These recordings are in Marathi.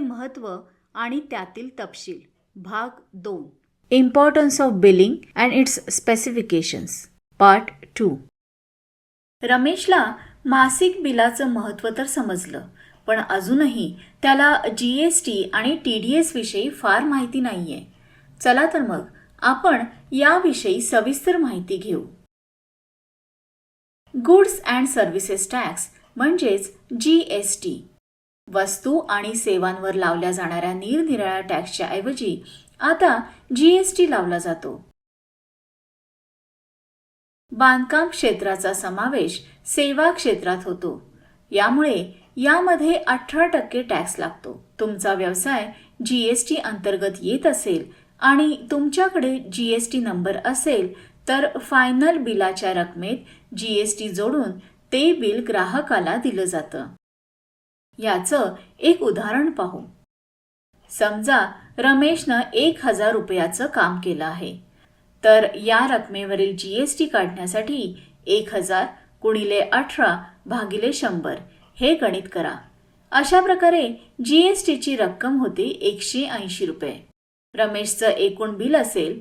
महत्त्व आणि त्यातील तपशील. भाग दोन. Importance of billing and its specifications part two रमेशला मासिक बिलाचं महत्त्व तर समजलं पण अजूनही त्याला जी एस टी आणि टी डी एस विषयी फार माहिती नाहीये. चला तर मग आपण याविषयी सविस्तर माहिती घेऊ. गुड्स अँड सर्व्हिसेस टॅक्स म्हणजेच जी एस टी वस्तू आणि सेवांवर लावल्या जाणाऱ्या निरनिराळ्या टॅक्सच्या ऐवजी आता जीएसटी लावला जातो. बांधकाम क्षेत्राचा समावेश सेवा क्षेत्रात होतो. यामुळे यामध्ये अठरा टक्के टॅक्स लागतो. तुमचा व्यवसाय जीएसटी अंतर्गत येत असेल आणि तुमच्याकडे जीएसटी नंबर असेल तर फायनल बिलाच्या रकमेत जीएसटी जोडून ते बिल ग्राहकाला दिलं जातं. याचं एक उदाहरण पाहू. समजा रमेशनं एक हजार रुपयाचं काम केलं आहे. तर या रकमेवरील जी एस टी काढण्यासाठी एक हजार गुणिले अठरा भागिले शंभर हे गणित करा. अशा प्रकारे जी एस टीची रक्कम होती एकशे ऐंशी रुपये. रमेशचं एकूण बिल असेल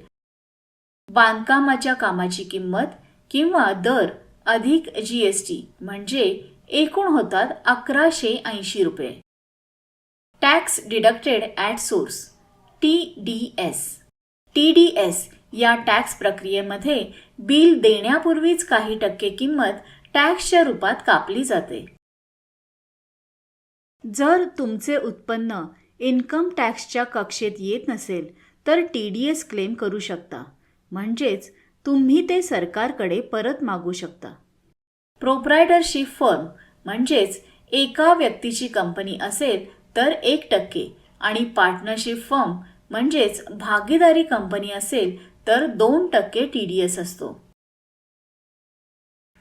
बांधकामाच्या कामाची किंमत किंवा दर अधिक जी एस टी म्हणजे एकूण होतात अकराशे ऐंशी रुपये. Tax deducted at source T D S T D S या टॅक्स प्रक्रियेमध्ये बिल देण्यापूर्वीच काही टक्के किंमत टॅक्सच्या रूपात कापली जाते. जर तुमचे उत्पन्न इन्कम टॅक्सच्या कक्षेत येत नसेल तर टी डी एस क्लेम करू शकता. म्हणजेच तुम्ही ते सरकारकडे परत मागू शकता. प्रोप्रायटरशिप फर्म म्हणजेच एका व्यक्तीची कंपनी असेल तर एक टक्के आणि पार्टनरशिप फर्म म्हणजेच भागीदारी कंपनी असेल तर दोन टक्के टी डी एस असतो.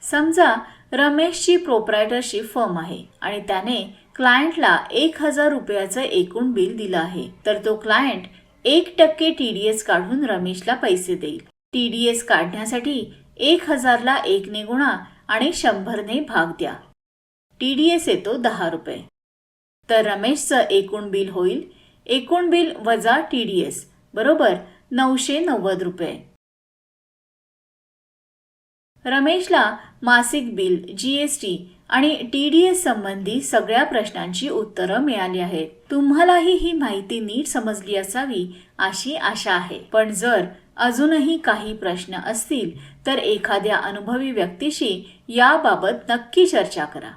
समजा रमेशची प्रोप्रायटरशिप फर्म आहे आणि त्याने क्लायंटला एक हजार रुपयाचं एकूण बिल दिलं आहे तर तो क्लायंट एक टक्के टी डी एस काढून रमेशला पैसे देईल. टी डी एस काढण्यासाठी एक हजारला एकने गुणा आणि शंभरने भाग द्या. टी डी एस येतो दहा रुपये. तर रमेशचं एकूण बिल होईल. एकूण बिल वजा टी डी एस. बरोबर नऊशे नव्वद रुपये. रमेशला मासिक बिल जी एस टी आणि टी डी एस संबंधी सगळ्या प्रश्नांची उत्तरं मिळाली आहेत. तुम्हालाही ही माहिती नीट समजली असावी अशी आशा आहे. पण जर अजूनही काही प्रश्न असतील तर एखाद्या अनुभवी व्यक्तीशी याबाबत नक्की चर्चा करा.